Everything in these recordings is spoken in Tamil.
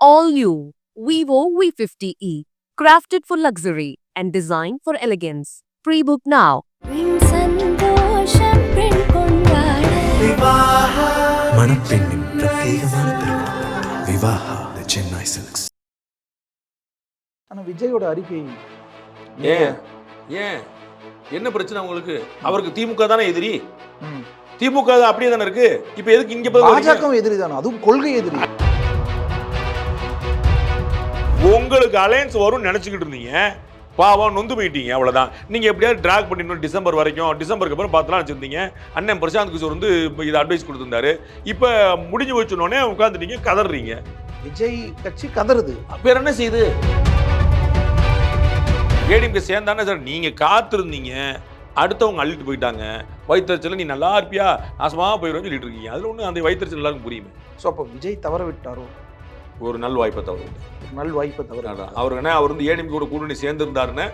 All new Vivo V50e, crafted for luxury and designed for elegance. Pre-book now. மணப்பெண்ணின் பிரத்யேகமான விவாஹா தி சென்னை சில்க்ஸ் ஆனா விஜயோட அறிக்கை ஏன் ஏன் என்ன பிரச்சனை உங்களுக்கு அவருக்கு திமுக தானே எதிரி ம். திமுக அப்படியே தானே இருக்கு இப்போ எதுக்கு இங்க போய் வரீங்க? பாஜக எதிரி தானே அதுவும் கொள்கை எதிரி உங்களுக்கு அலையன்ஸ் வரும்னு நினைச்சுக்கிட்டு இருந்தீங்க. பாவம் நொந்து போயிட்டீங்க அவ்வளவுதான். நீங்க எப்படியாவது டிராக் பண்ணிடணும் டிசம்பர் வரைக்கும். டிசம்பருக்கு அப்புறம் பார்த்துலாம் வச்சிருந்தீங்க. அண்ணன் பிரசாந்த் கிஷோர் வந்து இதை அட்வைஸ் கொடுத்திருந்தாரு. இப்போ முடிஞ்சு வச்சுனோடனே உட்காந்துட்டீங்க கதறீங்க. விஜய் கட்சி கதறுது. வேற என்ன செய்யுது ஏடிஎம்கே சேர்ந்தானே சார் நீங்க காத்திருந்தீங்க. அடுத்தவங்க அள்ளிட்டு போயிட்டாங்க. வயிற்றுச்சல நீ நல்லா இருப்பியா? நாசமா போயிடும் சொல்லிட்டு இருக்கீங்க. அதுல ஒண்ணு அந்த வயிற்றுச்சல் எல்லாருக்கும் புரியுமே. ஸோ அப்போ விஜய் தவற விட்டாரோ? ஒரு நல் வாய்ப்பை ஒரு நல் வாய்ப்பை தவற. அவர் என்ன அவர் வந்து ஏடிஎம்கே கூட கூட்டணி சேர்ந்திருந்தாருன்னு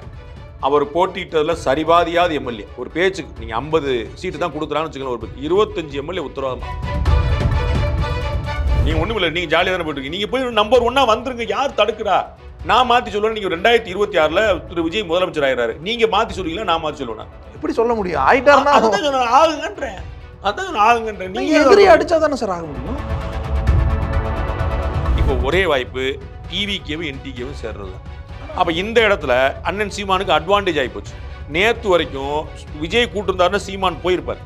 அவர் போட்டியிட்டதுல சரிபாதியாத எம்எல்ஏ. ஒரு பேச்சுக்கு நீங்க ஐம்பது சீட்டு தான் கொடுக்குறான்னு வச்சுக்கோங்க ஒரு பத்து. இருபத்தஞ்சு எம்எல்ஏ உத்தரவாதம்? நீங்க ஒண்ணும் இல்லை நீங்க ஜாலியாக தானே போயிட்டு நீங்க போய் நம்பர் ஒன்னா வந்துருங்க யார் தடுக்கிறா? நான் மாத்தி சொல்லுவேன் நீங்க ரெண்டாயிரத்தி இருபத்தி ஆறுல திரு விஜய் முதலமைச்சர் ஆயிடுறாரு. நீங்க மாத்தி சொல்லுவீங்களா நான் மாத்தி சொல்லுவேன்? எப்படி சொல்ல முடியும்? சொல்றேன், ஆகுங்கன்றேன். அதான் ஆகுங்கன்றேன். நீங்க நீங்க எதிரி அடிச்சா தானே சார் ஆக முடியும்? இப்போ ஒரே வாய்ப்பு டிவிகேவும் என்டிகேவும் சேர்றது அப்ப இந்த இடத்துல அண்ணன் சீமானுக்கு அட்வான்டேஜ் ஆயிப்போச்சு. நேத்து வரைக்கும் விஜய் கூட்டிருந்தாருன்னா சீமான் போயிருப்பார்.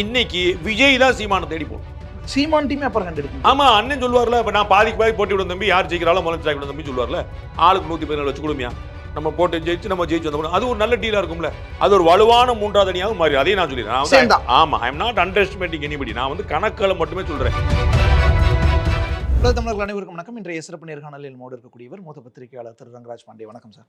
இன்னைக்கு விஜய் தான் சீமானை தேடி போகணும். சீமான் டீமே அப்புறம் கண்டெடுக்கும் ஆமா அண்ணன் சொல்லுவார்ல இப்ப நான் பாதிக்கு பாதி போட்டி விடும் தம்பி. யார் ஜெயிக்கிறாலும் முதலமைச்சர் விடும் தம்பி சொல்லுவார்ல. ஆளுக்கு நூத்தி பதினாலு வச்சு கொடுமையா? நம்ம போட்டு ஜெயிச்சு நம்ம ஜெயிச்சு வந்தோம் அது ஒரு நல்ல டீலா இருக்கும்ல. அது ஒரு வலுவான மூன்றாவது அணியாக மாறி. அதையும் நான் சொல்லிடுறேன். ஆமா I am not underestimating anybody நான் வந்து கணக்குகளை மட்டுமே சொல்றேன். உலக தமிழர்கள் அனைவருக்கும் வணக்கம். இன்றைய சிறப்பு நேர்காணலில் மோடு இருக்கக்கூடியவர் மூத்த பத்திரிகையாளர் திரு ரங்கராஜ் பாண்டே. வணக்கம் சார்.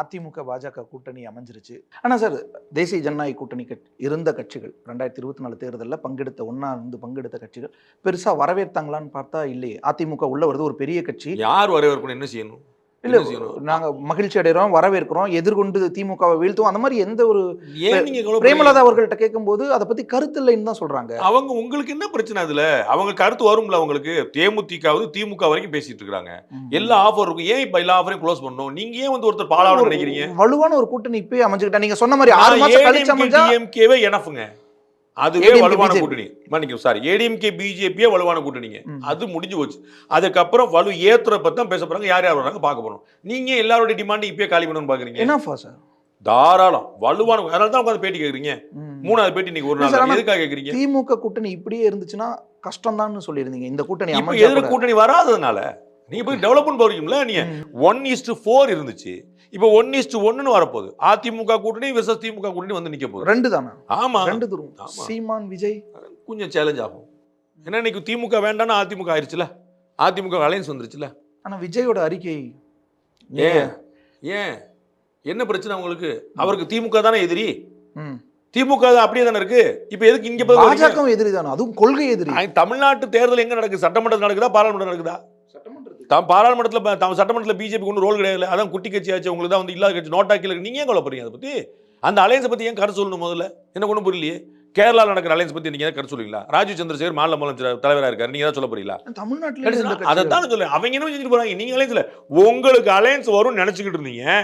அதிமுக பாஜக கூட்டணி அமைஞ்சிருச்சு. ஆனா சார் தேசிய ஜனநாயக கூட்டணி கட்சி இருந்த கட்சிகள் ரெண்டாயிரத்தி இருபத்தி நாலு தேர்தலில் பங்கெடுத்த ஒன்னா இருந்து பங்கெடுத்த கட்சிகள் பெருசா வரவேற்றாங்களான்னு பார்த்தா இல்லையே. அதிமுக உள்ள வருது ஒரு பெரிய கட்சி. யார் வரவேற்கணும் என்ன செய்யணும்? இல்ல என்ன செய்யணும்? நாங்க மகிழ்ச்சி அடைகிறோம் வரவேற்கிறோம் எதிர்கொண்டு திமுகவை வீழ்த்துவோம். அந்த மாதிரி எந்த ஒரு? பிரேமலதா அவர்கள்ட்ட கேட்கும்போது அதை பத்தி கருத்து இல்லைன்னு தான் சொல்றாங்க. அவங்க உங்களுக்கு என்ன பிரச்சனை அதுல? அவங்க கருத்து வரும்ல அவங்களுக்கு. தேமுதிகாவது திமுக வரைக்கும் பேசிட்டு இருக்காங்க. எல்லா ஆஃபர் இருக்கும். ஏன் இப்ப எல்லா ஆஃபரையும் க்ளோஸ் பண்ணணும்? நீங்க ஏன் வந்து ஒருத்தர் பாலாவட ஒரு நினைக்கிறீங்க? வலுவான ஒரு கூட்டணி இப்பயே அமைஞ்சுக்கிட்டா நீங்க சொன்ன மாதிரி ஆறு மாசம் கழிச்சு அமைஞ்சா எனஃபுங்க அதுவே வலுவான. கூட்டணி. மன்னிக்கும் சாரி ஏடிஎம்கே பிஜேபியே வலுவான கூட்டணிங்க. அது முடிஞ்சு போச்சு. அதுக்கப்புறம் வலு ஏத்துற பத்தி தான் பேச போறாங்க யார் யார் வராங்க பார்க்க போறோம். நீங்க எல்லாரோட டிமாண்ட் இப்பயே காலி பண்ணணும்னு பாக்குறீங்க. என்னஃபா சார்? தாராளம். வலுவான அதனால தான் உட்காந்து பேட்டி கேக்குறீங்க. மூணாவது பேட்டி நீங்க ஒரு நாள் எதுக்காக கேக்குறீங்க? திமுக கூட்டணி இப்படியே இருந்துச்சுன்னா கஷ்டம் சொல்லியிருந்தீங்க. இந்த கூட்டணி எதிர கூட. கூட்டணி வராததுனால நீங்க போய் டெவலப்மெண்ட் போறீங்களா நீங்க. ஒன் இஸ்டு ஃபோர் இருந்துச்சு. இப்போ ஒன் இஸ்டு ஒன்னு வரப்போகுது. அதிமுக கூட்டணி விசஸ் திமுக கூட்டணி வந்து நிக்க போகுது. ரெண்டு தானே? ஆமா. ரெண்டு தரும் ஆமா. சீமான் விஜய். கொஞ்சம் சேலஞ்ச் ஆகும். ஏன்னா இன்னைக்கு திமுக வேண்டாம்னா அதிமுக ஆயிருச்சுல? அதிமுக அலையன்ஸ் வந்துருச்சுல? ஆனா விஜயோட அறிக்கை ஏன்? ஏன்? என்ன பிரச்சனை உங்களுக்கு? அவருக்கு திமுக தானே எதிரி? ம். திமுக அப்படியே தானே இருக்கு? இப்போ எதுக்கு இங்க? பாஜக எதிரி தானே? அதுவும் கொள்கை எதிரி. தமிழ்நாட்டு தேர்தல் எங்க நடக்குது? சட்டமன்றம் நடக்குதா? பாராளுமன்றம் நடக்குதா? தாம் பாராளுமன்றத்தில் தாம் சட்டமன்றத்தில் பிஜேபி ஒன்றும் ரோல் கிடையாது. அதான் குட்டி கட்சி ஆச்சு. உங்களுக்கு தான் வந்து இல்லாத கட்சி. நோட்டா கீழே நீங்க ஏன் கவலைப்படுறீங்க அதை பத்தி? அந்த அலையன்ஸை பத்தி ஏன் கருத்து சொல்லணும் முதல்ல? என்ன ஒன்றும் புரியலையே. கேரளாவில் நடக்கிற அலையன்ஸ் பத்தி நீங்க ஏன் கருத்து சொல்லுவீங்களா ராஜீவ் சந்திரசேகர் மாநில முதலமைச்சர் தலைவராக இருக்காரு. நீங்க தான் சொல்ல போறீங்களா? தமிழ்நாட்டுல அதை. தான் சொல்றேன். அவங்க என்ன செஞ்சுட்டு போறாங்க? நீங்க அலையன்ஸ்ல உங்களுக்கு அலையன்ஸ் வரும்னு நினைச்சுக்கிட்டு இருந்தீங்க.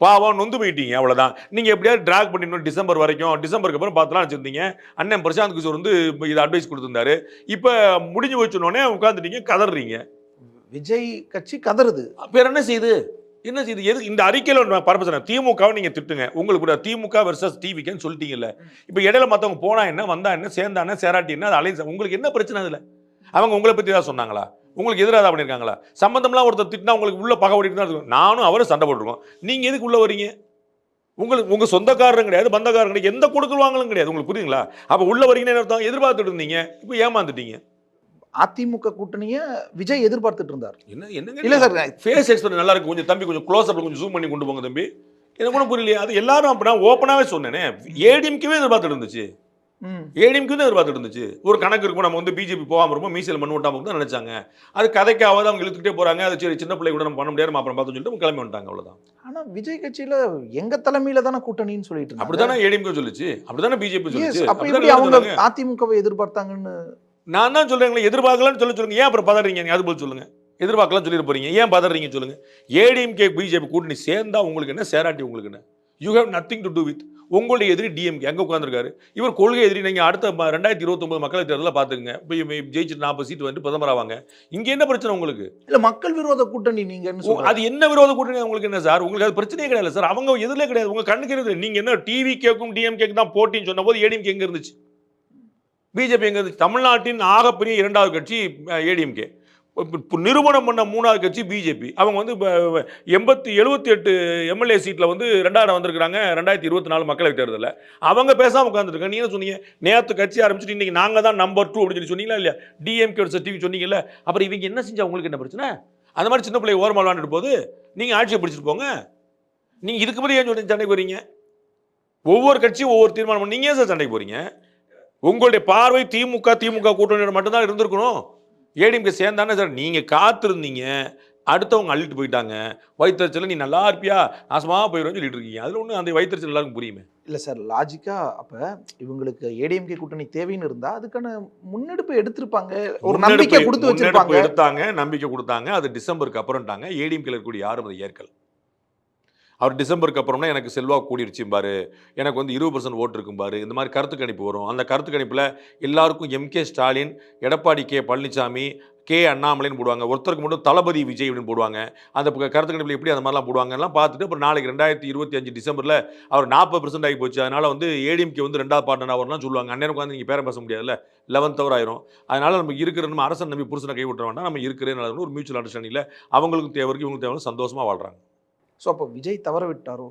பாவம் நொந்து போயிட்டீங்க. அவ்வளவுதான். நீங்க எப்படியாவது டிராக் பண்ணிடணும் டிசம்பர் வரைக்கும். டிசம்பருக்கு அப்புறம் பார்த்துலாம் வச்சிருந்தீங்க அண்ணன் பிரசாந்த் கிஷோர் வந்து இதை அட்வைஸ் கொடுத்திருந்தாரு. இப்ப முடிஞ்சு வச்சுனோடனே உட்காந்துட்டீங்க கதறீங்க. விஜய் கட்சி கதறுது. வேற என்ன செய்யுது என்ன செய்யுது எது இந்த அறிக்கையில் ஒன்று பரப்ப திமுகவை நீங்கள் திட்டுங்க. உங்களுக்கு கூட திமுக வெர்சஸ் டிவிக்குன்னு சொல்லிட்டீங்கல்ல. இப்போ இடையில மற்றவங்க போனா என்ன வந்தா என்ன சேர்ந்தா என்ன சேராட்டி என்ன அது அலைன்ஸ் உங்களுக்கு என்ன பிரச்சனை அதில்? அவங்க உங்களை பற்றி தான் சொன்னாங்களா? உங்களுக்கு எதிராக தான் பண்ணியிருக்காங்களா சம்பந்தம்லாம் ஒருத்தர் திட்டினா உங்களுக்கு உள்ள பகை ஓடிட்டு தான் இருக்கும். நானும் அவரும் சண்டை போட்டுருக்கோம். நீங்கள் எதுக்கு உள்ளே வரீங்க? உங்களுக்கு உங்கள் சொந்தக்காரரும் கிடையாது பந்தக்காரரும் கிடையாது. எந்த கொடுக்குவாங்களும் கிடையாது. உங்களுக்கு புரியுங்களா அப்போ உள்ள வரீங்கன்னு அர்த்தம்? எதிர்பார்த்துட்டு இருந்தீங்க. இப்போ ஏமாந்துட்டீங்க. அதிமுக கூட்டணிய விஜய் எதிர்பார்த்துட்டு இருந்தார். என்ன என்ன இல்ல சார் ஃபேஸ் எக்ஸ்பிரஷன் நல்லா இருக்கு கொஞ்சம் தம்பி கொஞ்சம் க்ளோஸ் அப்ல கொஞ்சம் ஜூம் பண்ணி கொண்டு போங்க தம்பி. எனக்கு கூட புரியலையே. அது எல்லாரும் அப்படி நான் ஓப்பனாவே சொன்னேனே. ஏடிஎம்கே எதிர்பார்த்துட்டு இருந்துச்சு. ஏடிஎம்கே தான் எதிர்பார்த்துட்டு இருந்துச்சு. ஒரு கணக்கு இருக்கும். நம்ம வந்து பிஜேபி போகாம இருப்போம். மீசியில் மண் ஓட்டாம தான் நினைச்சாங்க. அது கதைக்காவது அவங்க இழுத்துக்கிட்டே போறாங்க. அது சரி சின்ன பிள்ளை கூட நம்ம பண்ண முடியாது. அப்புறம் பார்த்து சொல்லிட்டு கிளம்பி வந்துட்டாங்க. அவ்வளவுதான். ஆனா விஜய் கட்சியில எங்க தலைமையில தானே கூட்டணின்னு சொல்லிட்டு அப்படிதானே ஏடிஎம்கே சொல்லுச்சு. அப்படிதானே பிஜேபி Yes, சொல்லுச்சு. அவங்க. அதிமுகவை எதிர்பார்த்தாங்கன்னு நான் தான் சொல்றேன் எதிர்பார்க்கலன்னு சொல்ல சொல்லுங்க. ஏன் அப்புறம் பதறீங்க? அது போல் சொல்லுங்க. எதிர்பார்க்கலாம் சொல்லிட்டு போறீங்க. ஏன் பதறீங்க சொல்லுங்க. ஏடிஎம்கே பிஜேபி கூட்டணி சேர்ந்தா உங்களுக்கு என்ன? சேராட்டி உங்களுக்கு என்ன? You have nothing to do with உங்களுடைய எதிரி டிஎம்கே அங்கே உட்காந்துருக்காரு இவர் கொள்கை எதிரி. நீங்கள் அடுத்த ரெண்டாயிரத்தி இருபத்தொம்பது மக்களவைத் தேர்தலில் பார்த்துக்குங்க இப்போ ஜெயிச்சு நாற்பது சீட் வந்து பிரதமர் ஆவாங்க. இங்கே என்ன பிரச்சனை உங்களுக்கு? இல்ல மக்கள் விரோத கூட்டணி சொல்றாங்க? அது என்ன விரோத கூட்டணி? உங்களுக்கு என்ன சார்? உங்களுக்கு அது பிரச்சனையே கிடையாது சார். அவங்க எதிரிலே கிடையாது. உங்க கண்ணுக்கு இருக்குது நீங்க என்ன டிவி கேக்கும் டிஎம் கேக்கு தான் போட்டின்னு சொன்ன போது ஏடிஎம்கே எங்க இருந்துச்சு? பிஜேபி தமிழ்நாட்டின் ஆகப்பெரிய இரண்டாவது கட்சி ஏடிஎம்கே. நிறுவனம் பண்ண மூணாவது கட்சி பிஜேபி. அவங்க வந்து எண்பத்தி எழுபத்தி எட்டு எம்எல்ஏ சீட்டில் வந்து ரெண்டாயிரம் வந்திருக்கிறாங்க. ரெண்டாயிரத்தி இருபத்தி நாலு மக்களவை தேர்தலில். அவங்க பேசாமல் உட்காந்துருக்காங்க நீங்க சொன்னீங்க? நேற்று கட்சி ஆரம்பிச்சுட்டு இன்றைக்கி நாங்கள் தான் நம்பர் டூ அப்படின்னு சொல்லி சொன்னீங்களா இல்லையா? டிஎம்கே டிவி சொன்னீங்கல்ல. அப்புறம் இவங்க என்ன செஞ்சா உங்களுக்கு என்ன பிரச்சனை? அந்த மாதிரி சின்ன பிள்ளை ஓரமாக விளாண்டுட்டு போது நீங்கள் ஆட்சியை பிடிச்சிட்டு போங்க. நீங்கள் இதுக்கு முன்னாடி ஏன் சொல்லி சண்டைக்கு போகிறீங்க ஒவ்வொரு கட்சியும் ஒவ்வொரு தீர்மானம் நீங்கள் ஏன் சார் சண்டைக்கு போகிறீங்க உங்களுடைய பார்வை திமுக திமுக கூட்டணியோட மட்டும்தான் இருந்திருக்கணும். ஏடிஎம்கே சேர்ந்தானே சார். நீங்கள் காத்திருந்தீங்க. அடுத்தவங்க அள்ளிட்டு போயிட்டாங்க. வயிற்றுச்சல நீ நல்லா இருப்பியா? நாசமாக போயிடுவேன்னு சொல்லிட்டு இருக்கீங்க. அதில் ஒன்று அந்த வயிற்றுச்சல் எல்லாருக்கும் புரியுமே. இல்ல சார் லாஜிக்கா அப்ப இவங்களுக்கு ஏடிஎம்கே கூட்டணி தேவைன்னு இருந்தா அதுக்கான முன்னெடுப்பு எடுத்திருப்பாங்க. ஒரு நம்பிக்கை கொடுத்து வச்சிருப்பாங்க. எடுத்தாங்க நம்பிக்கை கொடுத்தாங்க. அது டிசம்பருக்கு அப்புறம்ட்டாங்க. ஏடிஎம்கேல இருக்கக்கூடிய யாரும் அதை ஏற்கல. அவர் டிசம்பருக்கு அப்புறம்னா எனக்கு செல்வா கூடிருச்சும்பாரு எனக்கு வந்து இருபது பர்சன்ட் ஓட்டு இருக்கும்பாரு இந்த மாதிரி கருத்து கணிப்பு வரும். அந்த கருத்து கணிப்பில் எல்லாருக்கும் M K Stalin Edappadi K Palaniswami K அண்ணாமலைன்னு போடுவாங்க. ஒருத்தருக்கு மட்டும் தளபதி விஜய் அப்படின்னு போடுவாங்க. அந்த கருத்து கணிப்பில் எப்படி அந்த மாதிரிலாம் போடுவாங்க எல்லாம் பார்த்துட்டு அப்புறம் நாளைக்கு ரெண்டாயிரத்தி இருபத்தி அஞ்சு டிசம்பரில் அவர் நாற்பது பர்சன்ட் ஆகி போச்சு. அதனால் வந்து ஏடிஎம்கே வந்து ரெண்டாவது பார்ட்னர் அவர்லாம் சொல்லுவாங்க. அன்னைக்கு உட்காந்து நீங்கள் பேரம் பேச முடியாதுல்ல? லெவன்த் அவர் ஆயிரும். அதனால் நம்ம இருக்கிற நம்ம அரசன் நம்பி புருஷனை கை விட்டுற வேண்டாம். நம்ம இருக்கிறேன் ஒரு மியூச்சுவல் அண்டர்ஸ்டாண்டிங்கில் அவங்களுக்கும் தேவைக்கு இவங்களுக்கு தேவை சந்தோஷமாக வாழ்கிறாங்க ஸோ அப்போ விஜய் தவற விட்டாரோ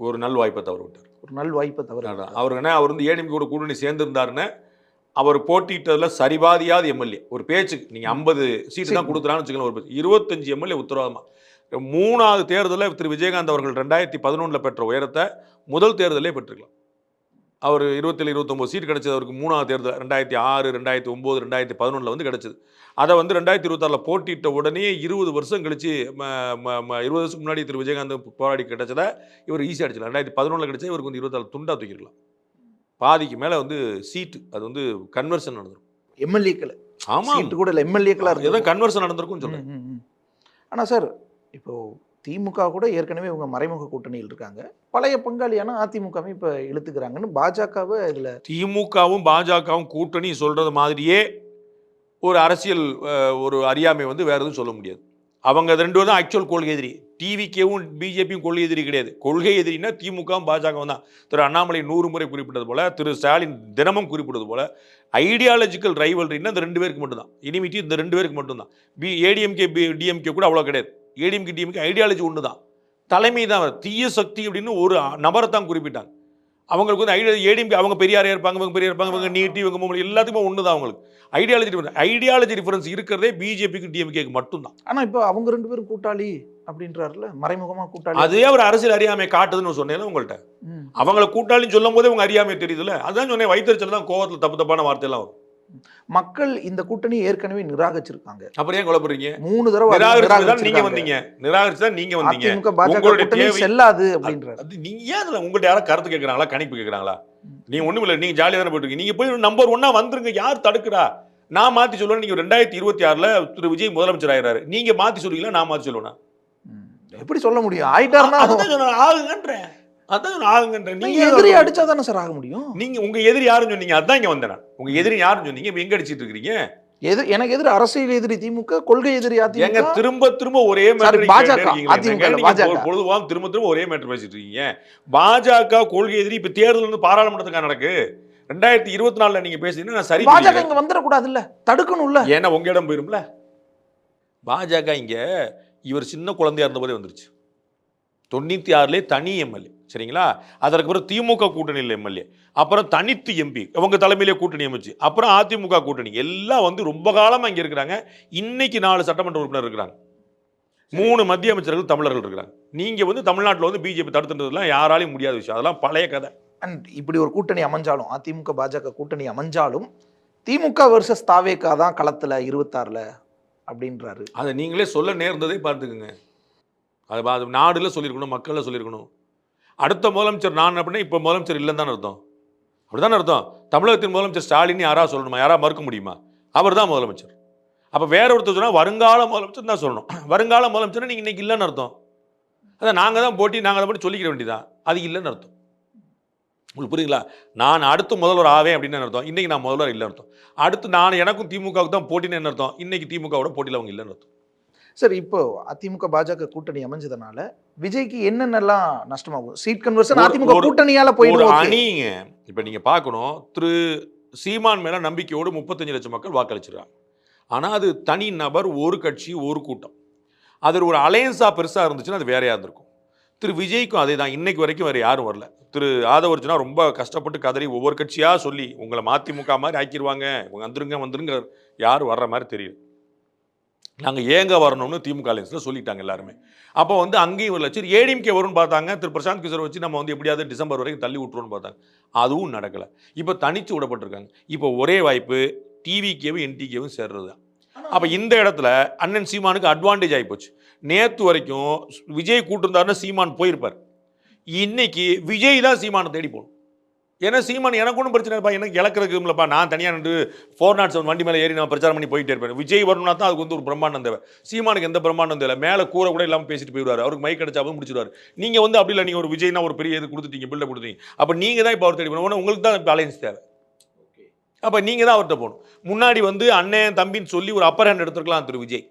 ஒரு நல் வாய்ப்பை தவற விட்டார் ஒரு நல் வாய்ப்பை தவற? அவர் என்ன அவர் வந்து ஏடிஎம்கே கூட கூட்டணி சேர்ந்திருந்தாருன்னு அவர் போட்டியிட்டதுல சரிபாதியாத எம்எல்ஏ ஒரு பேச்சுக்கு நீங்க ஐம்பது சீட்டு தான் சரி. கொடுத்துறான்னு வச்சுக்கலாம் ஒரு பேச்சு. இருபத்தஞ்சு எம்எல்ஏ உத்தரவாதமா. மூணாவது தேர்தலில் திரு. விஜயகாந்த் அவர்கள் ரெண்டாயிரத்தி பதினொன்றில் பெற்ற உயரத்தை முதல் தேர்தலே பெற்றுக்கலாம். அவர் இருபத்தேழு இருபத்தொம்போது சீட் கிடைச்சது அவருக்கு மூணாவது தேர்தல் ரெண்டாயிரத்தி ஆறு ரெண்டாயிரத்தி ஒம்பது ரெண்டாயிரத்தி பதினொன்றில் வந்து கிடைச்சது. அதை வந்து ரெண்டாயிரத்தி இருபத்தாறில் போட்டியிட்ட உடனே இருபது வருஷம் கழிச்சு ம- ம- ம- இருபது வருஷத்துக்கு முன்னாடி திரு. விஜயகாந்த் போராடி கிடைச்சதை இவர் ஈஸியாக அடிச்சிடலாம். ரெண்டாயிரத்தி பதினொன்றில் கிடைச்சா இவருக்கு வந்து இருபத்தாறு துண்டா தூக்கிருக்கலாம் பாதிக்கு மேலே வந்து சீட்டு அது வந்து கன்வர்ஷன் நடந்திருக்கும் எம்எல்ஏக்கள். ஆமாம். சீட்டு கூட இல்லை எம்எல்ஏக்களா ஏதோ இருக்கு கன்வர்ஷன் நடந்திருக்கும்னு சொல்றேன். ம், ம், ம். ஆனா சார் இப்போ திமுக கூட ஏற்கனவே இவங்க மறைமுக கூட்டணியில் இருக்காங்க. பழைய பங்காளியான அதிமுகவும் இப்ப இழுத்துக்கிறாங்கன்னு பாஜகவை இதுல திமுகவும் பாஜகவும் கூட்டணி சொல்றது மாதிரியே ஒரு அரசியல் ஒரு அறியாமை வந்து வேற எதுவும் சொல்ல முடியாது. அவங்க அது ரெண்டு தான் ஆக்சுவல் கொள்கை எதிரி. டிவிக்கேவும் பிஜேபியும் கொள்கை எதிரி கிடையாது. கொள்கை எதிரினா திமுகவும் பாஜகவும் தான். திரு அண்ணாமலை நூறு முறை குறிப்பிட்டது போல திரு ஸ்டாலின் தினமும் குறிப்பிட்டது போல ஐடியாலஜிக்கல் ரைவல்ரின்னா இந்த ரெண்டு பேருக்கு மட்டும்தான். இனிமிட்டி இந்த ரெண்டு பேருக்கு மட்டும்தான். பி ஏடிஎம்கே பி டிஎம்கே கூட அவ்வளோ கிடையாது. ஏடிஎம்கே டிஎம்கே ஐடியாலஜி ஒன்று தான் தலைமை தான் தீய சக்தி அப்படின்னு ஒரு நபரை தான் குறிப்பிட்டாங்க அவங்களுக்கு வந்து ஐடியா ஏடிஎம்கே அவங்க பெரியாரே இருப்பாங்க இவங்க பெரியார் இருப்பாங்க இவங்க நீட்டி இவங்க மூலம் எல்லாத்துக்குமே ஒன்று தான் அவங்களுக்கு. ஐடியாலஜி டிஃபரன்ஸ் ஐடியாலஜி டிஃபரன்ஸ் இருக்கிறதே பிஜேபிக்கு டிஎம்கேக்கு மட்டும்தான். ஆனா இப்போ அவங்க ரெண்டு பேரும் கூட்டாளி அப்படின்றாருல மறைமுகமா கூட்டாளி. அதே ஒரு அரசியல் அறியாமை காட்டுதுன்னு சொன்னேன் உங்கள்கிட்ட. அவங்கள கூட்டாளின்னு சொல்லும் போதே உங்க அறியாமை தெரியுதுல்ல? அதான் சொன்னேன் வைத்தறிச்சல் தான் கோவத்தில் தப்பு தப்பான வார்த்தையெல்லாம் வரும். மக்கள் இந்த கூட்டணி ஏற்கனவே நிராகரிச்சிருக்காங்க. ஏன் குழப்பறீங்க மூணு தடவை நீங்க. வந்தீங்க. நிராகரிச்சு நீங்க வந்தீங்க. உங்களுடைய தேவை- செல்லாது அப்படின்றாரு. அது நீங்க ஏன் அதுல உங்கள்ட்ட யாரும் கருத்து கேட்கறாங்களா கணிப்பு கேட்கறாங்களா நீங்க ஒண்ணும் இல்ல நீங்க ஜாலியா தானே போயிட்டு நீங்க போய் நம்பர் ஒன்னா வந்துருங்க. யார் தடுக்கிறா? நான் மாத்தி சொல்லுவேன். நீங்க ரெண்டாயிரத்தி இருபத்தி ஆறுல திரு விஜய் முதலமைச்சர் ஆயிராரு நீங்க மாத்தி சொல்லுவீங்களா நான் மாத்தி சொல்லுவேனா. எப்படி சொல்ல முடியும்? ஆயிட்டாருன்னா ஆகுங்கன்றேன். அதான் நான் ஆகுங்கன்றேன் நீங்க எதிரி அடிச்சா தானே சார் ஆக முடியும்? நீங்க உங்க எதிரி யாருன்னு சொன்னீங்க? அதான் இங்க வந்தேன். உங்க எதிரி யாருன்னு சொன்னீங்க? இப்ப எங்க அடிச்சிட்டு இருக்கீங்க எது எனக்கு எதிரி அரசியல் எதிரி திமுக கொள்கை எதிரி எங்க அதிமுக திரும்ப திரும்ப ஒரே மேட்டர் பாஜக. பொழுதுவாக திரும்ப திரும்ப ஒரே மேட்டர் பேசிட்டு இருக்கீங்க. பாஜக கொள்கை எதிரி இப்ப தேர்தல் வந்து பாராளுமன்றத்துக்காக நடக்கு? ரெண்டாயிரத்தி இருபத்தி நாலுல நீங்க பேசுறீங்கன்னா நான் சரி பாஜக. இங்க வந்துடக்கூடாது இல்ல தடுக்கணும்ல? ஏன்னா உங்க இடம் போயிரும்ல? பாஜக இங்க இவர் சின்ன குழந்தையா இருந்தபோதே வந்துருச்சு. தொண்ணூத்தி ஆறுலே தனி எம்எல்ஏ சரிங்களா? அதற்கு பிறகு திமுக கூட்டணியில் எம்எல்ஏ. அப்புறம் தனித்து எம்பி அவங்க தலைமையிலே கூட்டணி அமைச்சு அப்புறம் அதிமுக கூட்டணி. எல்லாம் வந்து ரொம்ப காலமா இங்க இருக்கிறாங்க. இன்னைக்கு நாலு சட்டமன்ற உறுப்பினர் இருக்கிறாங்க. மூணு மத்திய அமைச்சர்கள் தமிழர்கள் இருக்கிறாங்க. நீங்க வந்து தமிழ்நாட்டில் வந்து பிஜேபி தடுத்துன்றதுலாம் யாராலையும் முடியாத விஷயம். அதெல்லாம் பழைய கதை. அண்ட் இப்படி ஒரு கூட்டணி அமைஞ்சாலும் அதிமுக பாஜக கூட்டணி அமைஞ்சாலும் திமுக வர்சஸ் தாவேகா தான் களத்துல இருபத்தாறுல அப்படின்றாரு. அதை நீங்களே சொல்ல நேர்ந்ததே பார்த்துக்குங்க. அது அது நாடில் சொல்லியிருக்கணும் மக்களில் சொல்லியிருக்கணும். அடுத்த முதலமைச்சர் நான் அப்படின்னா இப்போ முதலமைச்சர் இல்லைன்னு தானே அர்த்தம். அப்படிதானே அர்த்தம். தமிழகத்தின் முதலமைச்சர் ஸ்டாலின் யாராக சொல்லணுமா? யாராக மறுக்க முடியுமா? அவர் தான் முதலமைச்சர். அப்போ வேற ஒருத்தர் சொன்னால் வருங்கால முதலமைச்சர் தான் சொல்லணும். வருங்கால முதலமைச்சர் நீங்கள் இன்றைக்கி இல்லைன்னு அர்த்தம். அதான் நாங்கள் தான் போட்டி நாங்கள் அதை மட்டும் சொல்லிக்கிற வேண்டியதான் அது இல்லைன்னு அர்த்தம். உங்களுக்கு புரியுங்களா நான் அடுத்து முதல்வர் ஆவேன் அப்படின்னு அர்த்தம். இன்றைக்கி நான் முதல்வர் இல்லைன்னு அர்த்தம். அடுத்து நான் எனக்கும் திமுகவுக்கு தான் போட்டின்னு என்ன அர்த்தம்? இன்றைக்கி திமுகவோட போட்டியில் அவங்க இல்லைன்னு அர்த்தம். சார் இப்போ அதிமுக பாஜக கூட்டணி அமைஞ்சதுனால விஜய்க்கு என்னென்னலாம் நஷ்டமாகும்? சீட் கன்வர்ஷன் அதிமுக கூட்டணியால போயிடும். அணிங்க. இப்போ நீங்க பார்க்கணும் திரு சீமான் மேல நம்பிக்கையோடு முப்பத்தஞ்சு லட்சம் மக்கள் வாக்களிச்சிருக்காங்க. ஆனா அது தனி நபர் ஒரு கட்சி ஒரு கூட்டம். அது ஒரு அலையன்ஸா பெருசா இருந்துச்சுன்னா அது வேறையா இருந்திருக்கும்? திரு விஜய்க்கும் அதே தான் இன்னைக்கு வரைக்கும் வேற யாரும் வரல. திரு ஆதவர்ஜுனா ரொம்ப கஷ்டப்பட்டு கதறி ஒவ்வொரு கட்சியா சொல்லி உங்களை மதிமுக மாதிரி ஆக்கிடுவாங்க இவங்க வந்துருங்க வந்துருங்க யாரும் வர்ற மாதிரி தெரியல. நாங்க ஏங்க வரணும்னு திமுக அலையன்ஸ்ல சொல்லிட்டாங்க எல்லாருமே. அப்போ வந்து அங்கேயும் வரல சரி ஏடிஎம்கே வரும்னு பார்த்தாங்க. திரு. பிரசாந்த் கிஷோர் வச்சு நம்ம வந்து எப்படியாவது டிசம்பர் வரைக்கும் தள்ளி விட்டுருவோம்னு பார்த்தாங்க. அதுவும் நடக்கலை. இப்போ தனிச்சு விடப்பட்டிருக்காங்க. இப்போ ஒரே வாய்ப்பு டிவிகேவும் என்டிகேவும் சேர்றது அப்போ இந்த இடத்துல அண்ணன் சீமானுக்கு அட்வான்டேஜ் ஆகிப்போச்சு நேற்று வரைக்கும் விஜய் கூட்டிருந்தாருன்னா சீமான் போயிருப்பார். இன்னைக்கு விஜய் தான் சீமானை தேடி போகணும். ஏன்னா சீமான் எனக்கு ஒன்றும் பிரச்சனை இல்லைப்பா எனக்கு இழக்கிறதுக்கு இல்லைப்பா நான் தனியாக நின்று ஃபோர் நாட் செவன் வண்டி மேலே ஏறி நான் பிரச்சாரம் பண்ணி போயிட்டே இருப்பேன். விஜய் வரணும்னா தான் அதுக்கு வந்து ஒரு பிரம்மாண்டம் தேவை. சீமானுக்கு எந்த பிரம்மாண்டம் தேவை? மேலே கூரை கூட இல்லாமல் பேசிட்டு போயிடுவார். அவருக்கு மைக் கிடைச்சாலும் முடிச்சிடுவார். நீங்கள் வந்து அப்படி இல்லை நீங்கள் ஒரு விஜய்னா ஒரு பெரிய இது கொடுத்துட்டீங்க பில்லை கொடுத்தீங்க. அப்போ நீங்கள் தான் இப்போ அவர் தேடி போகணும் உங்களுக்கு தான் இப்போ அலையன்ஸ் தேவை. அப்போ நீங்கள் தான் அவர்கிட்ட போகணும். முன்னாடி வந்து அண்ணன் தம்பின்னு சொல்லி ஒரு அப்பர் ஹேண்ட் எடுத்துருக்கலாம் திரு விஜய்.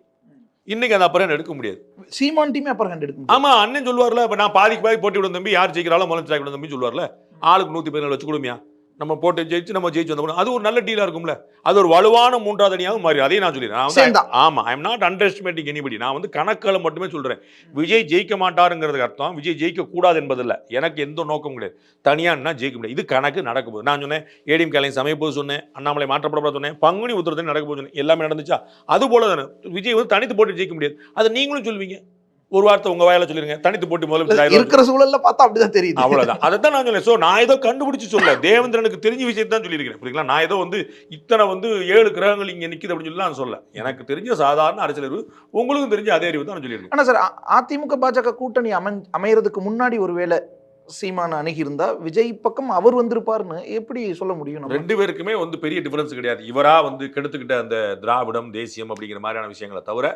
இன்னைக்கு அந்த அப்பர் ஹேண்ட் எடுக்க முடியாது. சீமான் டீமே அப்பர் ஹேண்ட் எடுக்க முடியாது. ஆமா அண்ணன் சொல்லுவார்ல இப்ப நான் பாதிக்கு பாதி போட்டி விடும் தம்பி யார் ஜெயிக்கிறாலும் முதலமைச்சர் ஆகிடும் தம்பி சொல்லுவார்ல. ஆளுக்கு நூத்தி பதினேழு வச்சு கொடுமையா? நம்ம போட்டு ஜெயிச்சு நம்ம ஜெயிச்சு வந்தோம் அது ஒரு நல்ல டீலா இருக்கும்ல. அது ஒரு வலுவான மூன்றாவது அணியாகவும் மாறி அதையும் நான் சொல்லிடுறேன். நான் சேர்ந்தா. வந்து ஆமா I am not underestimating anybody நான் வந்து கணக்குகளை மட்டுமே சொல்றேன். விஜய் ஜெயிக்க மாட்டாருங்கிறதுக்கு அர்த்தம். விஜய் ஜெயிக்க கூடாது என்பதில்ல. எனக்கு எந்த நோக்கம் கிடையாது. தனியான்னா ஜெயிக்க முடியாது. இது கணக்கு நடக்க போகுது. நான் சொன்னேன் ஏடிஎம் கேலையும் சமய போது சொன்னேன் அண்ணாமலை மாற்றப்படப்பட சொன்னேன் பங்குனி உத்தரத்தை நடக்க போது சொன்னேன். எல்லாமே நடந்துச்சா? அது போல தானே விஜய் வந்து தனித்து போட்டு ஜெயிக்க முடியாது. அது நீங்களும் சொல்லுவீங்க ஒரு வார்த்தை உங்க வாயால சொல்லிருங்க. தனித்து போட்டு முதல்ல இருக்கிற சூழல்ல பார்த்தா அப்படிதான் தெரியுது. அவ்வளவுதான். அதைத்தான் நான் சொன்னேன். ஸோ நான் ஏதோ கண்டுபிடிச்சு சொல்ல தேவேந்திரனுக்கு தெரிஞ்ச விஷயத்தை தான் சொல்லியிருக்கிறேன். புரியுங்களா நான் ஏதோ வந்து இத்தனை வந்து ஏழு கிரகங்கள் இங்க நிக்குது அப்படின்னு சொல்லி நான் சொல்ல. எனக்கு தெரிஞ்ச சாதாரண அரசியல் அறிவு உங்களுக்கும் தெரிஞ்ச அதே அறிவு தான் நான் சொல்லியிருக்கேன். ஆனா சார் அதிமுக பாஜக கூட்டணி அமைஞ் அமையறதுக்கு முன்னாடி ஒருவேளை சீமான அணுகியிருந்தா விஜய் பக்கம் அவர் வந்திருப்பாருன்னு எப்படி சொல்ல முடியும் ரெண்டு பேருக்குமே வந்து பெரிய டிஃபரன்ஸ் கிடையாது. இவரா வந்து கெடுத்துக்கிட்ட அந்த திராவிடம் தேசியம் அப்படிங்கிற மாதிரியான விஷயங்களை தவிர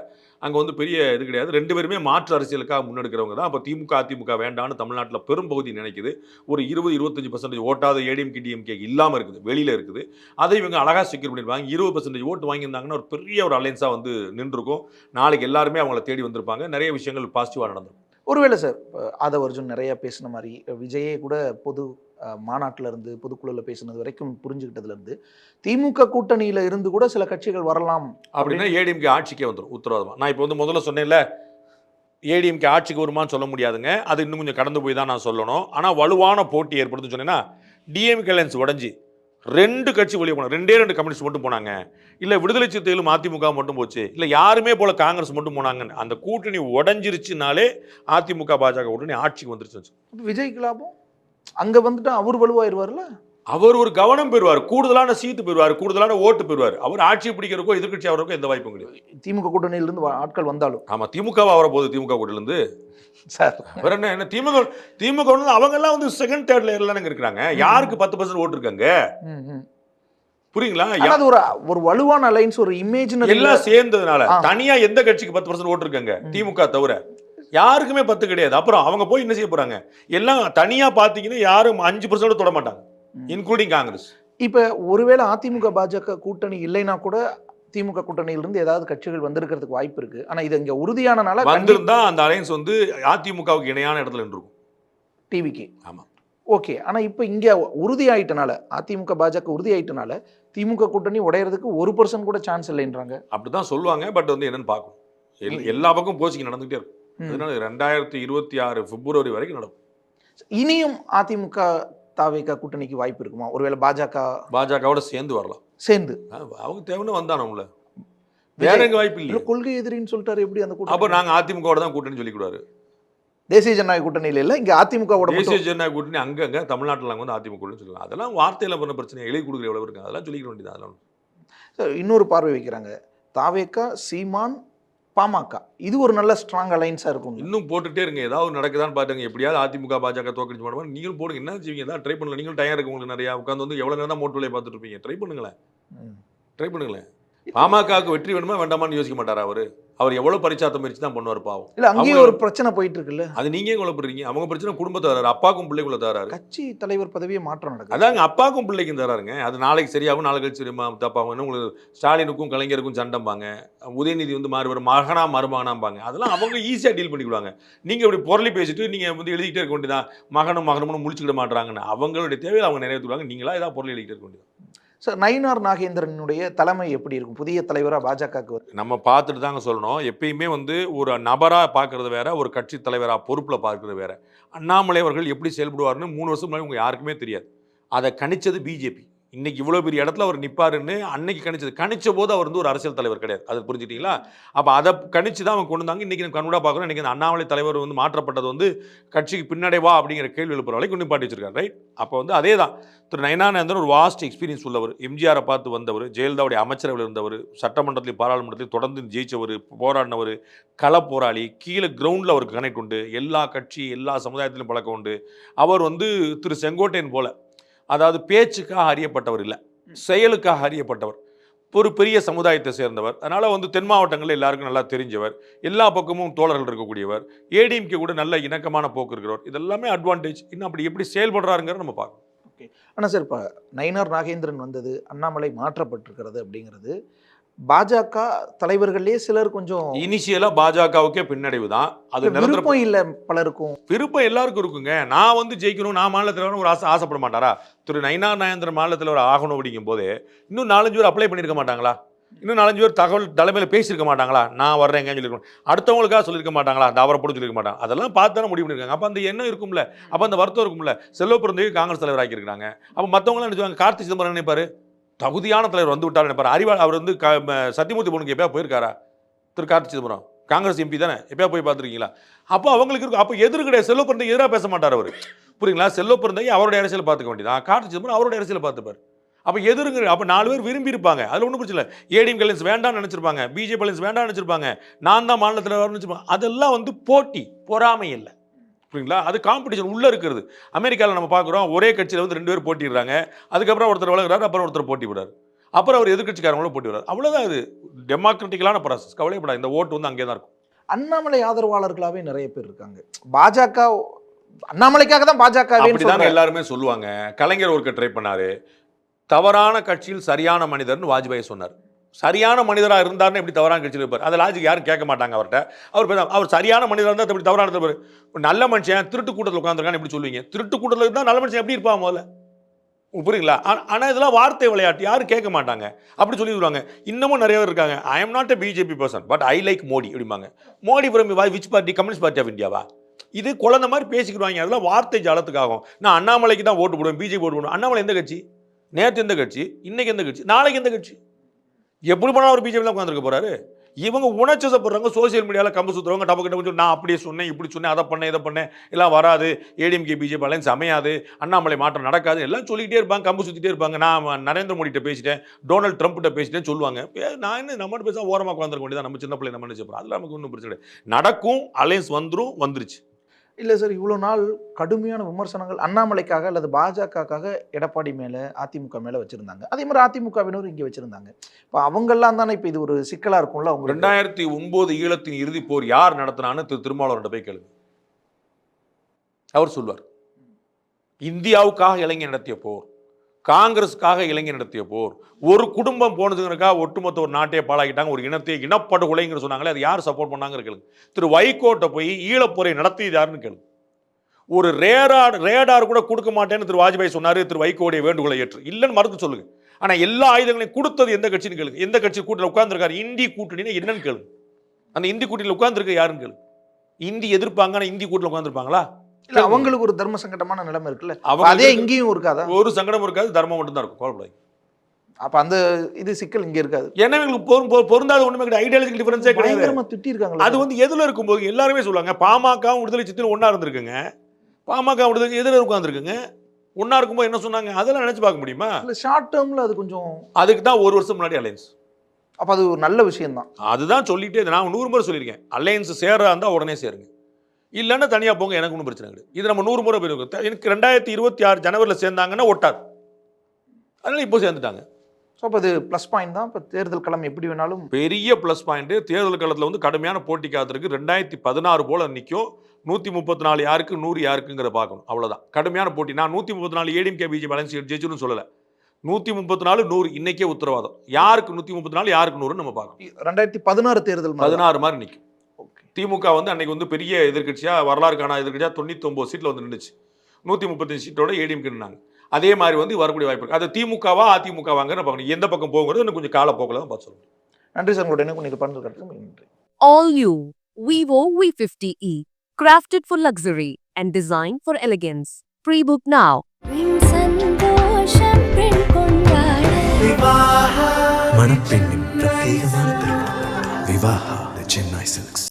அங்க வந்து பெரிய இது கிடையாது. ரெண்டு பேருமே மாற்று அரசியலுக்காக முன்னெடுக்கிறவங்க தான். அப்போ திமுக அதிமுக வேண்டாம்னு தமிழ்நாட்டில் பெரும்பகுதி நினைக்குது. ஒரு இருபது இருபத்தஞ்சு பர்சன்டேஜ் ஓட்டாத ஏடிஎம்கே டிஎம்கே இல்லாமல் இருக்குது. வெளியில் இருக்குது. அதை இவங்க அழகாக செக்யூர் பண்ணியிருப்பாங்க இருபது பர்சன்டேஜ் ஓட்டு வாங்கியிருந்தாங்கன்னா ஒரு பெரிய ஒரு அலைன்ஸாக வந்து நின்றுருக்கும். நாளைக்கு எல்லாருமே அவங்கள தேடி வந்திருப்பாங்க. நிறைய விஷயங்கள் பாசிட்டிவாக நடந்திருக்கும். ஒருவேளை சார் ஆதவ அர்ஜுன் நிறைய பேசின மாதிரி விஜயே கூட பொது மாநாட்டுல இருந்து பொதுக்குழுல பேசினது வரைக்கும் புரிஞ்சுக்கிட்டதுல இருந்து திமுக கூட்டணியில இருந்து கூட சில கட்சிகள் வரலாம் அப்படின்னா ஏடிஎம்கே ஆட்சிக்கே வந்துடும் உத்தரவாதமா. நான் இப்போ வந்து முதல்ல சொன்னேன்ல ஏடிஎம்கே ஆட்சிக்கு வருமான்னு சொல்ல முடியாதுங்க. அது இன்னும் கொஞ்சம் கடந்து போய் தான் நான் சொல்லணும். ஆனால் வலுவான போட்டி ஏற்படுத்துன்னு சொன்னேன்னா டிஎம்கே அலையன்ஸ் உடஞ்சி ரெண்டு கட்சி வெளியே போனாங்க. ரெண்டே ரெண்டு கம்யூனிஸ்ட் மட்டும் போனாங்க. இல்லை விடுதலை சிறுத்தைகளும் அதிமுக மட்டும் போச்சு. இல்லை யாருமே போல காங்கிரஸ் மட்டும் போனாங்கன்னு. அந்த கூட்டணி உடஞ்சிருச்சுனாலே அதிமுக பாஜக கூட்டணி ஆட்சிக்கு வந்துருச்சு விஜய்க்கு லாபம்? அங்கே வந்துட்டு அவர் வலுவாயிருவார்ல அவர் ஒரு கவனம் பெறுவார் கூடுதலான சீட்டு பெறுவார் கூடுதலான ஓட்டு பெறுவார். அவர் ஆட்சி பிடிக்கிறக்கோ எதிர்க்கட்சி அவருக்கோ எந்த வாய்ப்பும் கிடையாது. திமுக கூட்டணியில இருந்து வ- ஆட்கள் வந்தாலும். ஆமா திமுகவா வர போகுது திமுக கூட்டிலிருந்து சார். வேற என்ன என்ன திமுக திமுக அவங்க எல்லாம் வந்து செகண்ட் தேர்ட் லேயர்ல இருக்கிறாங்க. யாருக்கு பத்து பர்சன்ட் ஓட்டு இருக்காங்க. புரியுங்களா? அது ஒரு ஒரு வலுவான அலைன்ஸ் ஒரு இமேஜினரி எல்லாம் சேர்ந்ததுனால. தனியா எந்த கட்சிக்கு பத்து பர்சன்ட் ஓட்டு இருக்காங்க. திமுக தவிர. யாருக்குமே பத்து கிடையாது. அப்புறம் அவங்க போய் என்ன செய்ய போறாங்க? எல்லாம் தனியா பாத்தீங்கன்னா யாரும் அஞ்சு பர்சன்ட் தொட மாட்டாங்க. Including Congress. இப்ப ஒருவேளை அதிமுக பாஜக கூட்டணி இல்லைன்னா கூட திமுக கூட்டணியில இருந்து ஏதாவது கட்சிகள் வந்திருக்கிறதுக்கு வாய்ப்பு இருக்கு. ஆனா இது இங்க உறுதியானனால வந்திருந்தா அந்த அலையன்ஸ் வந்து அதிமுகவுக்கு இணையான இடத்துல நின்றுருக்கும் டிவிக்கு. ஆமா. ஓகே. ஆனா இப்ப இங்க உறுதி ஆயிட்டனால அதிமுக பாஜக உறுதி ஆயிட்டனால திமுக கூட்டணி உடையறதுக்கு ஒரு பர்சன்ட் கூட சான்ஸ் இல்லைன்றாங்க. அப்படிதான் சொல்லுவாங்க. பட் வந்து என்னன்னு பார்க்கணும். எல்- எல்லா பக்கம் போச்சிங்க நடந்துகிட்டே இருக்கும். அதனால ரெண்டாயிரத்தி இருபத்தி ஆறு பிப்ரவரி வரைக்கும் நடக்கும். இனியும் அதிமுக தாவேக கூட்டணிக்கு வாய்ப்பு இருக்குமா? ஒருவேளை பாஜக பாஜகவோட சேர்ந்து வரலாம். சேர்ந்து. அவங்க தேவைன்னு வந்தானோம்ல வேற எங்க வாய்ப்பு இல்ல கொள்கை எதிரின்னு சொல்லிட்டாரு எப்படி அந்த அப்ப கூட்டணி நாங்க அதிமுகவோட தான் கூட்டணி சொல்லிக்கூடாது தேசிய ஜனநாயக கூட்டணியில இல்ல இங்க அதிமுகவோட தேசிய ஜனநாயக கூட்டணி அங்கங்க தமிழ்நாட்டில் நாங்கள் வந்து அதிமுக சொல்லலாம் அதெல்லாம் வார்த்தையில பண்ண பிரச்சனை எழுதி கொடுக்குற எவ்வளவு இருக்கு? அதெல்லாம் சொல்லிக்க வேண்டியது அதெல்லாம் இன்னொரு பார்வை வைக்கிறாங்க. தாவேக்கா சீமான் பாமக. இது ஒரு நல்ல ஸ்ட்ராங் அலைன்ஸா இருக்கும் இன்னும் போட்டுட்டே இருங்க. ஏதாவது நடக்குதான்னு பாத்துங்க எப்படியாவது அதிமுக பாஜக தோக்கடிச்சு பண்ணுவோம் நீங்களும் போடுங்க. என்ன செய்வீங்க? ஏதாவது ட்ரை பண்ணல நீங்களும் டயம் இருக்கு உங்களுக்கு நிறைய உட்காந்து வந்து எவ்வளவு நேரம் தான் மோட்டு வேலையை பார்த்துட்டு இருப்பீங்க? ட்ரை பண்ணுங்களேன். ட்ரை பண்ணுங்களேன். பாமகவுக்கு வெற்றி வேணுமா? வேண்டாமான்னு யோசிக்க மாட்டாரா அவரு? அவர் எவ்வளவு பரிச்சாத்த முயற்சி தான் பண்ணுவார் பாவம். இல்ல அங்கேயும் ஒரு பிரச்சனை போயிட்டு இருக்குல்ல அது நீங்க ஏன் குழப்பறீங்க அவங்க பிரச்சனை குடும்பத்தை தராரு அப்பாக்கும் பிள்ளைக்குள்ள தராரு. கட்சி தலைவர் பதவியே மாற்றம் நடக்குது. அதாங்க அப்பாக்கும் பிள்ளைக்கும் தராருங்க. அது நாளைக்கு சரியாகும் நாளைக்கு கழிச்சு சரியுமா தப்பாகும். உங்களுக்கு ஸ்டாலினுக்கும் கலைஞருக்கும் சண்டைம்பாங்க. உதயநிதி வந்து மாறி வரும் மகனா மருமகனாம்பாங்க. அதெல்லாம் அவங்க ஈஸியாக டீல் பண்ணிக்கிடுவாங்க நீங்கள் இப்படி பொருளி பேசிட்டு நீங்கள் வந்து எழுதிக்கிட்டே இருக்க வேண்டியதான் மகனும் மகனும் முழிச்சுக்கிட மாட்டாங்கன்னு அவங்களுடைய தேவையை அவங்க நிறைவேற்றுவாங்க நீங்களா ஏதாவது பொருள் எழுதிக்கிட்டே இருக்க வேண்டியது ஸோ நயினார் நாகேந்திரனுடைய தலைமை எப்படி இருக்கும்? புதிய தலைவராக பாஜகவுக்கு நம்ம பார்த்துட்டு தாங்க சொல்லணும். எப்பயுமே வந்து ஒரு நபராக பார்க்குறது வேற ஒரு கட்சி தலைவராக பொறுப்பில் பார்க்குறது வேற. அண்ணாமலை அவர்கள் எப்படி செயல்படுவார்னு மூணு வருஷம் முன்னாடி உங்க யாருக்குமே தெரியாது. அதை கணிச்சது பிஜேபி இன்னைக்கு இவ்வளோ பெரிய இடத்துல அவர் நிற்பாருன்னு அன்னைக்கு கணிச்சது. கணிச்ச போது அவர் வந்து ஒரு அரசியல் தலைவர் கிடையாது. அது புரிஞ்சுட்டீங்களா? அப்போ அதை கணிச்சு தான் அவங்க கொண்டு வந்தாங்க. இன்னைக்கு நம்ம கண்கூடா பார்க்குறோம். இன்னைக்கு அந்த அண்ணாமலை தலைவர் வந்து மாற்றப்பட்டது வந்து கட்சிக்கு பின்னடைவா அப்படிங்கிற கேள்வி எழுப்புற வரைக்கும் நிப்பாட்டி வச்சிருக்காரு. ரைட் அப்போ வந்து அதே தான். திரு நயனானந்தன் ஒரு வாஸ்ட் எக்ஸ்பீரியன்ஸ் உள்ளவர். எம்ஜிஆரை பார்த்து வந்தவர். ஜெயலலிதாவுடைய அமைச்சரவையில் இருந்தவர். சட்டமன்றத்திலையும் பாராளுமன்றத்திலையும் தொடர்ந்து ஜெயிச்சவர் போராடினவர் கள போராளி கீழே கிரவுண்டில் அவருக்கு கனெக்ட் உண்டு. எல்லா கட்சி எல்லா சமுதாயத்திலும் பழக்கம் உண்டு. அவர் வந்து திரு செங்கோட்டையன் போல அதாவது பேச்சுக்காக அறியப்பட்டவர் இல்லை. செயலுக்காக அறியப்பட்டவர். ஒரு பெரிய சமுதாயத்தை சேர்ந்தவர். அதனால் வந்து தென் மாவட்டங்களில் எல்லாருக்கும் நல்லா தெரிஞ்சவர். எல்லா பக்கமும் தோழர்கள் இருக்கக்கூடியவர். ஏடிஎம்கே கூட நல்ல இணக்கமான போக்கு இருக்கிறவர். இதெல்லாமே அட்வான்டேஜ் இன்னும் அப்படி எப்படி செயல்படுறாருங்கிறத நம்ம பார்க்கணும். ஆனா சார் இப்போ நயினார் நாகேந்திரன் வந்தது அண்ணாமலை மாற்றப்பட்டிருக்கிறது அப்படிங்கிறது பாஜக தலைவர்களே சிலர் கொஞ்சம் இனிஷியலாக பாஜகவுக்கே பின்னடைவு தான். அது விருப்பம் இல்ல பலருக்கும். விருப்பம் எல்லாருக்கும் இருக்குங்க. நான் வந்து ஜெயிக்கணும் நான் மாநில தலைவர் ஒரு ஆசை ஆசைப்பட மாட்டாரா? திரு நயினா நாயந்திரன் மாநில தலைவர் ஆகணும் அப்படிங்கும் போது இன்னும் நாலஞ்சு பேர் அப்ளை பண்ணியிருக்க மாட்டாங்களா? இன்னும் நாலஞ்சு பேர் தகவல் தலைமையில் பேசியிருக்க மாட்டாங்களா? நான் வர்றேங்கன்னு சொல்லியிருக்கணும் அடுத்தவங்களுக்காக சொல்லியிருக்க மாட்டாங்களா? அந்த அவரை போட்டு சொல்லியிருக்க மாட்டாங்க. அதெல்லாம் பார்த்து தானே முடிவு பண்ணியிருக்காங்க அப்போ அந்த எண்ணம் இருக்கும்ல. அப்போ அந்த வருத்தம் இருக்கும்ல. செல்வ பிறந்தையும் காங்கிரஸ் தலைவர் ஆக்கியிருக்காங்க அப்போ மற்றவங்களாம் நினைச்சுவாங்க கார்த்தி சிதம்பரம் நினைப்பாரு. தகுதியான தலைவர் வந்து விட்டார் நினைப்பார். அறிவாள் அவர் வந்து க- சத்தியமூர்த்தி பொண்ணுக்கு எப்பயா போயிருக்காரா? திரு கார்த்தி சிதம்பரம். காங்கிரஸ் எம்பி தானே? எப்பயா போய் பார்த்துருக்கீங்களா? அப்போ அவங்களுக்கு இருக்கும். அப்போ எதிர் கிடையாது. செல்வ பிறந்தைக்கு எதிராக பேச மாட்டார் அவர். புரியுங்களா? செல்வ பிறந்தைக்கு அவருடைய அரசியல் பார்த்துக்க வேண்டியதான் கார்த்தி சிதம்பரம் அவருடைய அரசியல் பார்த்துப்பார். அப்போ எதிருங்க அப்போ நாலு பேர் விரும்பி இருப்பாங்க. அதில் ஒன்றும் பிரச்சனை இல்லை. ஏடிஎம் கலைன்ஸ் வேண்டாம்னு நினச்சிருப்பாங்க. பிஜேபி கலைன்ஸ் வேண்டாம்னு நினச்சிருப்பாங்க. நான் தான் மாநிலத்தில் வரணும்னு வச்சுப்பாங்க அதெல்லாம் வந்து போட்டி பொறாமை இல்லை. புரியுங்களா அது காம்படிஷன் உள்ளே இருக்கிறது. அமெரிக்காவில் நம்ம பார்க்குறோம் ஒரே கட்சியில் வந்து ரெண்டு பேர் போட்டிடுறாங்க. அதுக்கப்புறம் ஒருத்தர் வளர்க்குறாரு அப்புறம் ஒருத்தர் போட்டி விடுறாரு. அப்புறம் அவர் எதிர்க்கட்சிக்காரங்களும் போட்டி விடுறாரு. அவ்வளோதான் இது. டெமோக்ராட்டிக்கலான ப்ராசஸ் கவலைப்படாது இந்த ஓட்டு வந்து அங்கே தான் இருக்கும். அண்ணாமலை ஆதரவாளர்களாவே நிறைய பேர் இருக்காங்க. பாஜக அண்ணாமலைக்காக தான் பாஜகவே அப்படிதாங்க எல்லாருமே சொல்லுவாங்க. கலைஞர் ஒருக்க ட்ரை பண்ணாரு. தவறான கட்சியில் சரியான மனிதர்னு வாஜ்பாய் சொன்னார். சரியான மனிதராக இருந்தாருன்னு எப்படி தவறான கட்சியில் இருப்பார் அதை லாஜிக் யாரும் கேட்க மாட்டாங்க அவர்கிட்ட. அவர் அவர் சரியான மனிதராக இருந்தால் எப்படி தவறான இருப்பார் நல்ல மனுஷன் திருட்டு கூட்டத்தில் உட்காந்துருக்கான்னு எப்படி சொல்லுவீங்க? திருட்டு கூட்டத்தில் இருந்தால் நல்ல மனுஷன் எப்படி இருப்பான் முதல்ல? புரியுங்களா ஆனால் இதெல்லாம் வார்த்தை விளையாட்டு யாரும் கேட்க மாட்டாங்க. அப்படி சொல்லிடுவாங்க இன்னமும் நிறைய பேர் இருக்காங்க. I am not a BJP person but I like Modi அப்படிம்பாங்க. Modi from which party Communist Party of இந்தியாவா இது குழந்தை மாதிரி பேசிக்கிடுவாங்க. அதெல்லாம் வார்த்தை ஜாலத்துக்காகும். நான் அண்ணாமலைக்கு தான் ஓட்டு போடுவேன் பிஜேபி ஓட்டு போடுவேன். அண்ணாமலை எந்த கட்சி? நேற்று எந்த கட்சி? இன்னைக்கு எந்த கட்சி? நாளைக்கு எந்த கட்சி? எப்படி போனால் அவர் பிஜேபி தான் உட்காந்துருக்க போறாரு. இவங்க உணர்ச்சப்படுறாங்க சோசியல் மீடியாவில் கம்பு சுற்றுறவங்க டப்பு கிட்ட கொஞ்சம் நான் அப்படியே சொன்னேன் இப்படி சொன்னேன் அதை பண்ணேன் இதை பண்ணேன் எல்லாம் வராது. ஏடிஎம்கே பிஜேபி அலைன்ஸ் அமையாது. அண்ணாமலை மாற்றம் நடக்காது. எல்லாம் சொல்லிக்கிட்டே இருப்பாங்க கம்பு சுற்றிட்டே இருப்பாங்க. நான் நரேந்திர மோடிகிட்ட பேசிட்டேன் டொனால்ட் ட்ரம்ப்கிட்ட பேசிட்டேன்னு சொல்லுவாங்க. பே- நான் என்ன நம்ம பேச ஓரமாக உட்காந்துருக்க வேண்டியதான் நம்ம சின்ன பிள்ளை நம்ம நினச்சிப்போம் அதில் நமக்கு ஒன்றும் பிரச்சனை நடக்கும் அலைன்ஸ் வந்துடும் வந்துருச்சு. இல்ல சார் இவ்வளவு நாள் கடுமையான விமர்சனங்கள் அண்ணாமலைக்காக அல்லது பாஜகக்காக எடப்பாடி மேல அதிமுக மேல வச்சிருந்தாங்க. அதே மாதிரி அதிமுகவினரும் இங்க வச்சிருந்தாங்க. இப்போ அவங்கெல்லாம் தானே இப்போ இது ஒரு சிக்கலா இருக்கும்ல அவங்க ரெண்டாயிரத்தி ஒன்பது ஈழத்தின் இறுதிப் போர் யார் நடத்தினான்னு திரு திருமாவளவர்கிட்ட போய் கேளுங்க. அவர் சொல்வார். இந்தியாவுக்காக இளைஞர் நடத்திய போர். காங்கிரஸுக்காக இளைஞர் நடத்திய போர். ஒரு குடும்பம் போனதுங்கிறக்காக ஒட்டுமொத்த ஒரு நாட்டையே பாழாக்கிட்டாங்க. ஒரு இனத்தை இனப்படுகொலைங்கிற சொன்னாங்களே அது யார் சப்போர்ட் பண்ணாங்கன்னு கேளுங்க. திரு வைகோட்டை போய் ஈழப்போரை நடத்தியது யாருன்னு கேளுங்க. ஒரு ரேடார் ரேடார் கூட கொடுக்க மாட்டேன்னு திரு வாஜ்பாய் சொன்னார் திரு வைகோடைய வேண்டுகோளை ஏற்று. இல்லைன்னு மறுத்து சொல்லுங்க. ஆனால் எல்லா ஆயுதங்களையும் கொடுத்தது எந்த கட்சின்னு கேளுங்க. எந்த கட்சி கூட்டத்தில் உட்காந்துருக்காரு இந்தி கூட்டணின்னு என்னன்னு கேளுங்க. அந்த இந்தி கூட்டணியில் உட்காந்துருக்க யாருன்னு கேளுங்க. இந்தி எதிர்ப்பாங்க ஆனால் இந்தி கூட்டில் உட்காந்துருப்பாங்களா இல்ல அவங்களுக்கு ஒரு தர்ம சங்கடமான நிலைமை இருக்குல்ல. அதே இங்கேயும் இருக்காதா? ஒரு சங்கடம் இருக்காது தர்மம் மட்டும்தான் இருக்கும் கவலைப்படாது அப்ப அந்த இது சிக்கல் இங்க இருக்காது. ஏன்னா இவங்களுக்கு பொரு- பொரு- பொருந்தாத ஒண்ணுமே கிடையாது ஐடியாலஜிக்கல் டிஃபரன்ஸே கிடையாது. திட்டி இருக்காங்களா அது வந்து எதுல இருக்கும்போது எல்லாருமே சொல்லுவாங்க பாமகவும் விடுதலை சித்திரம் ஒண்ணா இருந்திருக்குங்க. பாமக விடுதலை எதிர உட்காந்துருக்குங்க ஒண்ணா இருக்கும்போது என்ன சொன்னாங்க? அதெல்லாம் நினைச்சு பார்க்க முடியுமா? இல்ல ஷார்ட் டேர்ம்ல அது கொஞ்சம் அதுக்கு தான் ஒரு வருஷம் முன்னாடி அலையன்ஸ் அப்ப அது ஒரு நல்ல விஷயம் தான் அதுதான் சொல்லிட்டே. நான் நூறு முறை சொல்லியிருக்கேன். அலையன்ஸ் சேரா இருந்தால் உடனே சேருங்க. இல்லைன்னா தனியாக போங்க எனக்கு ஒன்றும் பிரச்சனை கிடையாது. இது நம்ம நூறு முறை போயிருக்கோம். எனக்கு ரெண்டாயிரத்தி இருபத்தி ஆறு ஜனவரியில் சேர்ந்தாங்கன்னா ஒட்டாது அதனால இப்போ சேர்ந்துட்டாங்க. ஸோ அப்போ அது ப்ளஸ் பாயிண்ட் தான். இப்போ தேர்தல் களம் எப்படி வேணாலும் பெரிய ப்ளஸ் பாயிண்ட் தேர்தல் காலத்தில் வந்து கடுமையான போட்டி காத்திருக்கு. ரெண்டாயிரத்தி பதினாறு போல நிற்கும் நூற்றி முப்பத்தி நாலு யாருக்கு நூறு யாருக்குங்கிற பார்க்கணும் அவ்வளோதான் கடுமையான போட்டி. நான் நூற்றி முப்பத்தி நாலு ஏடிஎம்கே பிஜே பேலன்ஸ் ஜெயிச்சுன்னு சொல்லலை. நூற்றி முப்பத்தி நாலு நூறு. இன்னைக்கே உத்தரவாதம். யாருக்கு நூற்றி முப்பத்தி நாலு யாருக்கு நூறுன்னு நம்ம பார்க்கணும் ரெண்டாயிரத்தி பதினாறு தேர்தல். பதினாறு மாதிரி நிற்கும் திமுக வந்து அன்னைக்கு வந்து பெரிய எதிர்க்கட்சியாக வரலாறு காண எதிர்க்கட்சியாக தொண்ணூத்தொம்பது சீட்டில் வந்து நின்றுச்சு நூற்றி முப்பத்தஞ்சு சீட்டோட ஏடிஎம்கே நின்னாங்க. அதே மாதிரி வந்து வரக்கூடிய வாய்ப்பு இருக்கு. அது திமுகவா அதிமுகவாங்கிற பார்க்கணும். எந்த பக்கம் போகுங்கிறது இன்னும் கொஞ்சம் காலப்போக்கில் தான் பார்த்து சொல்லணும் நன்றி சார். உங்களோட இன்னும் கொஞ்சம் பகிர்ந்துக்கிறதுக்கு மிக நன்றி. All new Vivo V50e. Crafted for luxury and designed for elegance. Pre-book now. சந்தோஷம் பெண் கொண்டாட மணப்பெண்ணின் பிரத்யேகமான திருமணம் விவாஹா தி சென்னை சில்க்ஸ்